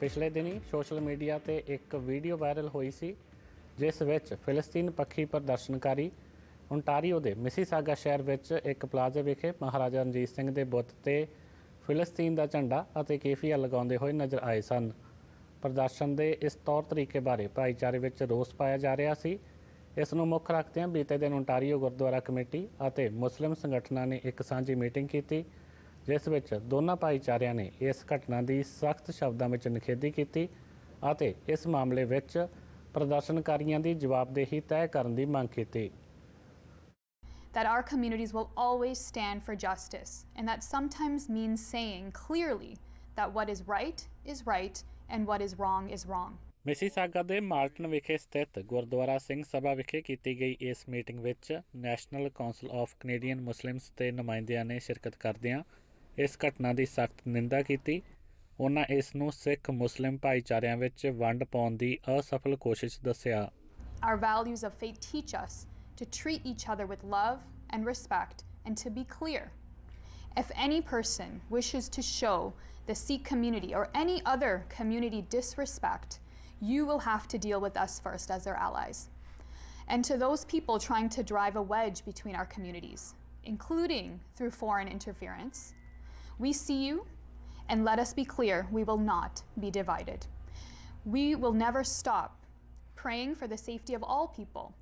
ਪਿਛਲੇ ਦਿਨੀ social media ਤੇ ਇੱਕ ਵੀਡੀਓ ਵਾਇਰਲ ਹੋਈ ਸੀ, ਜਿਸ ਵਿੱਚ ਫਿਲਸਤੀਨ ਪੱਖੀ ਪ੍ਰਦਰਸ਼ਨਕਾਰੀ ਓਨਟਾਰੀਓ ਦੇ ਮਿਸੀਸਾਗਾ ਸ਼ਹਿਰ ਵਿੱਚ ਇੱਕ ਪਲਾਜ਼ਾ ਵਿਖੇ ਮਹਾਰਾਜਾ ਰਣਜੀਤ ਸਿੰਘ ਦੇ ਬੁੱਤ ਤੇ ਫਿਲਸਤੀਨ ਦਾ ਝੰਡਾ ਅਤੇ ਕੇਫੀਆ ਲਗਾਉਂਦੇ ਹੋਏ ਨਜ਼ਰ ਆਏ ਸਨ। ਪ੍ਰਦਰਸ਼ਨ ਦੇ ਇਸ ਤੌਰ ਤਰੀਕੇ ਬਾਰੇ ਭਾਈਚਾਰੇ ਵਿੱਚ ਰੋਸ ਪਾਇਆ ਜਾ ਰਿਹਾ ਸੀ। ਇਸ ਨੂੰ ਮੁੱਖ ਰੱਖਦਿਆਂ ਬੀਤੇ ਦਿਨ ਓਨਟਾਰੀਓ ਗੁਰਦੁਆਰਾ ਕਮੇਟੀ ਅਤੇ ਮੁਸਲਿਮ ਸੰਗਠਨਾਂ ਨੇ ਇੱਕ ਸਾਂਝੀ ਮੀਟਿੰਗ ਕੀਤੀ ਜਿਸ ਵਿੱਚ ਦੋਨਾਂ ਭਾਈਚਾਰਿਆਂ ਨੇ ਇਸ ਘਟਨਾ ਦੀ ਸਖਤ ਸ਼ਬਦਾਂ ਵਿੱਚ ਨਿਖੇਧੀ ਕੀਤੀ ਅਤੇ ਇਸ ਮਾਮਲੇ ਵਿੱਚ ਪ੍ਰਦਰਸ਼ਨਕਾਰੀਆਂ ਦੀ ਜਵਾਬਦੇਹੀ ਤੈਅ ਕਰਨ ਦੀ ਮੰਗ ਕੀਤੀ that our communities will always stand for justice, and that sometimes means saying clearly that what is right is right and what is wrong is wrong. Mississauga ਦੇ ਮਾਲਟਨ ਵਿਖੇ ਸਥਿਤ ਗੁਰਦੁਆਰਾ ਸਿੰਘ ਸਭਾ ਵਿਖੇ ਕੀਤੀ ਗਈ ਇਸ ਮੀਟਿੰਗ ਵਿੱਚ national council of Canadian Muslims ਦੇ ਨੁਮਾਇੰਦਿਆਂ ਨੇ ਸ਼ਿਰਕਤ ਕਰਦਿਆਂ ਇਸ ਘਟਨਾ ਦੀ ਸਖਤ ਨਿੰਦਾ ਕੀਤੀ ਉਹਨਾਂ ਇਸ ਨੂੰ ਸਿੱਖ ਮੁਸਲਿਮ ਭਾਈਚਾਰਿਆਂ ਵਿੱਚ ਵੰਡ ਪਾਉਣ ਦੀ ਅਸਫਲ ਕੋਸ਼ਿਸ਼ ਦੱਸਿਆ Our values of faith teach us to treat each other with love and respect, and to be clear. If any person wishes to show the Sikh community or any other community disrespect, you will have to deal with us first as their allies. And to those people trying to drive a wedge between our communities, including through foreign interference, we see you, and let us be clear we will not be divided. We will never stop praying for the safety of all people,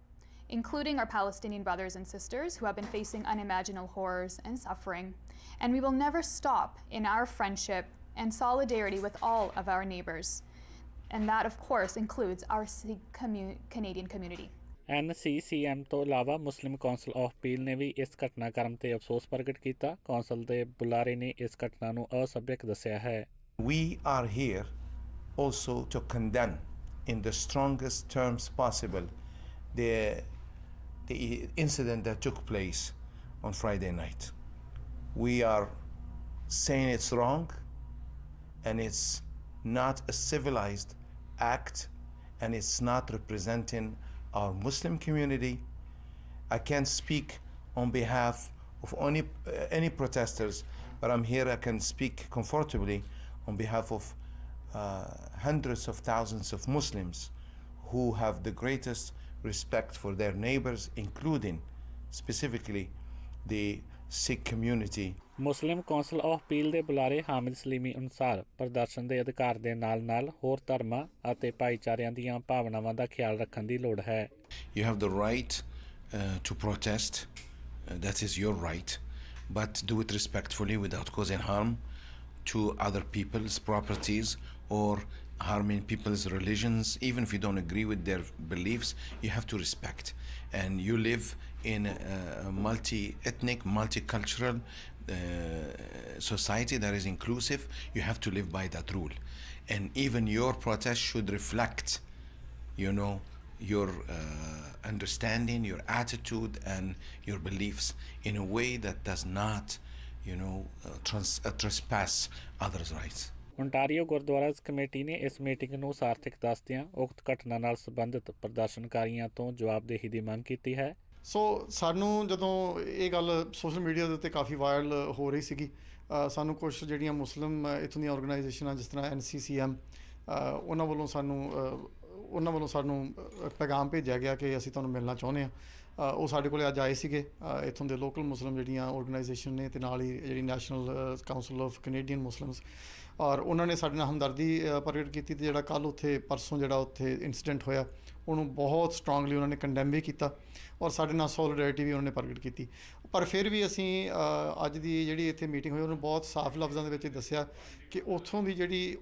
including our Palestinian brothers and sisters who have been facing unimaginable horrors and suffering. And we will never stop in our friendship and solidarity with all of our neighbors. And that, of course, includes our Canadian community. ਐਨਸੀਸੀਐਮ ਤੋਂ ਇਲਾਵਾ ਮੁਸਲਿਮ council of peel ਨੇ ਵੀ ਇਸ ਘਟਨਾਕ੍ਰਮ ਤੇ ਅਫਸੋਸ ਪ੍ਰਗਟ ਕੀਤਾ council ਦੇ ਬੁਲਾਰੇ ਨੇ ਇਸ ਘਟਨਾ ਨੂੰ ਅਸਭਿਅਕ ਦੱਸਿਆ ਹੈ We are here also to condemn in the strongest terms possible the, the incident that took place on Friday night. We are saying it's wrong and it's not a civilized act and it's not representing our Muslim community. I can't speak on behalf of any uh, any protesters, but I'm here. I can speak comfortably on behalf of uh, hundreds of thousands of Muslims who have the greatest respect for their neighbors, including specifically the Sikh community. Muslim council of Peel ਦੇ ਬੁਲਾਰੇ ਹਾਮਿਦ ਸਲੀਮੀ ਅਨੁਸਾਰ ਪ੍ਰਦਰਸ਼ਨ ਦੇ ਅਧਿਕਾਰ ਦੇ ਨਾਲ-ਨਾਲ ਹੋਰ ਧਰਮਾਂ ਅਤੇ ਭਾਈਚਾਰਿਆਂ ਦੀਆਂ ਭਾਵਨਾਵਾਂ ਦਾ ਖਿਆਲ ਰੱਖਣ ਦੀ ਲੋੜ ਹੈ you have the right to protest that is your right but do it respectfully without causing harm to other people's properties or harming people's religions. Even if you don't agree with their beliefs, you have to respect. And you live in a multi ethnic, multicultural uh, society that is inclusive. You have to live by that rule. And even your protest should reflect you know your uh, understanding your attitude and your beliefs in a way that does not you know uh, trans- uh, trespass others rights Ontario gurdwara committee ਨੇ ਇਸ meeting ਨੂੰ ਸਾਰਥਕ ਦੱਸਦਿਆਂ ਉਕਤ ਘਟਨਾ ਨਾਲ ਸੰਬੰਧਿਤ ਪ੍ਰਦਰਸ਼ਨਕਾਰੀਆਂ ਤੋਂ ਜਵਾਬਦੇਹੀ ਦੀ ਮੰਗ ਕੀਤੀ ਹੈ। ਸੋ ਸਾਨੂੰ ਜਦੋਂ ਇਹ ਗੱਲ ਸੋਸ਼ਲ ਮੀਡੀਆ ਦੇ ਉੱਤੇ ਕਾਫੀ ਵਾਇਰਲ ਹੋ ਰਹੀ ਸੀਗੀ ਸਾਨੂੰ ਕੁਝ ਜਿਹੜੀਆਂ ਮੁਸਲਿਮ ਅ, ਇੱਥੋਂ ਦੀਆਂ ਆਰਗੇਨਾਈਜੇਸ਼ਨਾਂ ਜਿਸ ਤਰ੍ਹਾਂ ਐਨਸੀਸੀਐਮ ਉਹਨਾਂ ਵੱਲੋਂ ਸਾਨੂੰ ਉਹਨਾਂ ਵੱਲੋਂ ਸਾਨੂੰ ਪੈਗਾਮ ਭੇਜਿਆ ਗਿਆ ਕਿ ਅਸੀਂ ਤੁਹਾਨੂੰ ਮਿਲਣਾ ਚਾਹੁੰਦੇ ਆ ਉਹ ਸਾਡੇ ਕੋਲੇ ਅੱਜ ਆਏ ਸੀਗੇ ਅ, ਇੱਥੋਂ ਦੇ ਲੋਕਲ ਮੁਸਲਿਮ ਜਿਹੜੀਆਂ ਆਰਗੇਨਾਈਜੇਸ਼ਨ ਨੇ ਤੇ ਨਾਲ ਹੀ ਜਿਹੜੀ national council of Canadian Muslims ਔਰ ਉਹਨਾਂ ਨੇ ਸਾਡੇ ਨਾਲ ਹਮਦਰਦੀ ਪ੍ਰਗਟ ਕੀਤੀ ਤੇ ਜਿਹੜਾ ਕੱਲ ਉੱਥੇ ਪਰਸੋਂ ਜਿਹੜਾ ਉੱਥੇ ਇਨਸੀਡੈਂਟ ਹੋਇਆ ਉਹਨੂੰ ਬਹੁਤ ਸਟਰੋਂਗਲੀ ਉਹਨਾਂ ਨੇ ਕੰਡੈਮ ਵੀ ਕੀਤਾ ਔਰ ਸਾਡੇ ਨਾਲ ਸੋਲੀਡੈਰਿਟੀ ਵੀ ਉਹਨਾਂ ਨੇ ਪ੍ਰਗਟ ਕੀਤੀ। ਪਰ ਫਿਰ ਵੀ ਅਸੀਂ ਅੱਜ ਦੀ ਜਿਹੜੀ ਇੱਥੇ ਮੀਟਿੰਗ ਹੋਈ ਉਹਨੂੰ ਬਹੁਤ ਸਾਫ਼ ਲਫ਼ਜ਼ਾਂ ਦੇ ਵਿੱਚ ਦੱਸਿਆ ਕਿ ਉੱਥੋਂ ਦੀ ਜਿਹੜੀ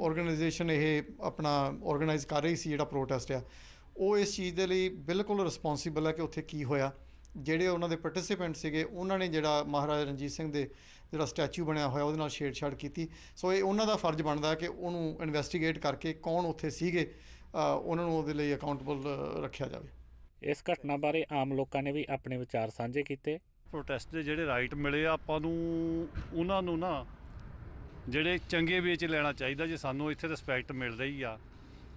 ਆਰਗੇਨਾਈਜੇਸ਼ਨ ਇਹ ਆਪਣਾ ਆਰਗੇਨਾਈਜ਼ ਕਰ ਰਹੀ ਸੀ ਜਿਹੜਾ ਪ੍ਰੋਟੈਸਟ ਆ ਉਹ ਇਸ ਚੀਜ਼ ਦੇ ਲਈ ਬਿਲਕੁਲ ਰਿਸਪੌਂਸੀਬਲ ਹੈ ਕਿ ਉੱਥੇ ਕੀ ਹੋਇਆ। ਜਿਹੜੇ ਉਹਨਾਂ ਦੇ ਪਾਰਟਿਸਿਪੈਂਟ ਸੀਗੇ ਉਹਨਾਂ ਨੇ ਜਿਹੜਾ ਮਹਾਰਾਜਾ ਰਣਜੀਤ ਸਿੰਘ ਦੇ ਜਿਹੜਾ ਸਟੈਚੂ ਬਣਿਆ ਹੋਇਆ ਉਹਦੇ ਨਾਲ ਛੇੜਛਾੜ ਕੀਤੀ। ਸੋ ਇਹ ਉਹਨਾਂ ਦਾ ਫਰਜ਼ ਬਣਦਾ ਹੈ ਕਿ ਉਹਨੂੰ ਇਨਵੈਸਟੀਗੇਟ ਕਰਕੇ ਕੌਣ ਉੱਥੇ ਸੀਗੇ ਉਹਨਾਂ ਨੂੰ ਉਹਦੇ ਲਈ ਅਕਾਊਂਟੇਬਲ ਰੱਖਿਆ ਜਾਵੇ। ਇਸ ਘਟਨਾ ਬਾਰੇ ਆਮ ਲੋਕਾਂ ਨੇ ਵੀ ਆਪਣੇ ਵਿਚਾਰ ਸਾਂਝੇ ਕੀਤੇ। ਪ੍ਰੋਟੈਸਟ ਦੇ ਜਿਹੜੇ ਰਾਈਟ ਮਿਲੇ ਆ ਆਪਾਂ ਨੂੰ ਉਹਨਾਂ ਨੂੰ ਨਾ ਜਿਹੜੇ ਚੰਗੇ ਵੇਚ ਲੈਣਾ ਚਾਹੀਦਾ ਜੇ ਸਾਨੂੰ ਇੱਥੇ ਰਿਸਪੈਕਟ ਮਿਲ ਰਹੀ ਆ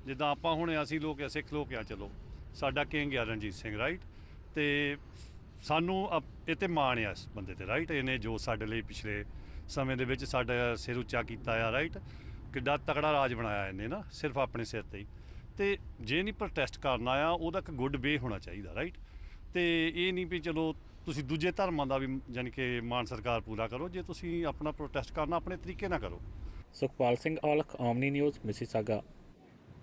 ਜਿੱਦਾਂ ਆਪਾਂ ਹੁਣ ਅਸੀਂ ਲੋਕ ਆ ਸਿੱਖ ਲੋਕ ਆ, ਚਲੋ। ਸਾਡਾ ਕਿੰਗ ਆ ਰਣਜੀਤ ਸਿੰਘ ਰਾਈਟ ਤੇ ਸਾਨੂੰ ਅਪ- ਇਹ ਤੇ ਮਾਣ ਆ ਇਸ ਬੰਦੇ ਤੇ ਰਾਈਟ ਇਹਨੇ ਜੋ ਸਾਡੇ ਲਈ ਪਿਛਲੇ ਸਮੇਂ ਦੇ ਵਿੱਚ ਸਾਡਾ ਸਿਰ ਉੱਚਾ ਕੀਤਾ ਆ ਰਾਈਟ ਕਿੱਡਾ ਤਕੜਾ ਰਾਜ ਬਣਾਇਆ ਇਹਨੇ ਨਾ, ਸਿਰਫ ਆਪਣੇ ਸਿਰ ਤੇ ਹੀ। ਤੇ ਜੇ ਨਹੀਂ ਪ੍ਰੋਟੈਸਟ ਕਰਨਾ ਆ ਉਹਦਾ ਇੱਕ ਗੁੱਡ ਵੇ ਹੋਣਾ ਚਾਹੀਦਾ ਰਾਈਟ ਤੇ ਇਹ ਨਹੀਂ ਵੀ ਚਲੋ, ਤੁਸੀਂ ਦੂਜੇ ਧਰਮਾਂ ਦਾ ਵੀ ਯਾਨੀ ਕਿ ਮਾਨ ਸਰਕਾਰ ਪੂਰਾ ਕਰੋ, ਜੇ ਤੁਸੀਂ ਆਪਣਾ ਪ੍ਰੋਟੈਸਟ ਕਰਨਾ, ਆਪਣੇ ਤਰੀਕੇ ਨਾਲ ਕਰੋ। Sukhpal Singh Aulakh, Omni news Mississauga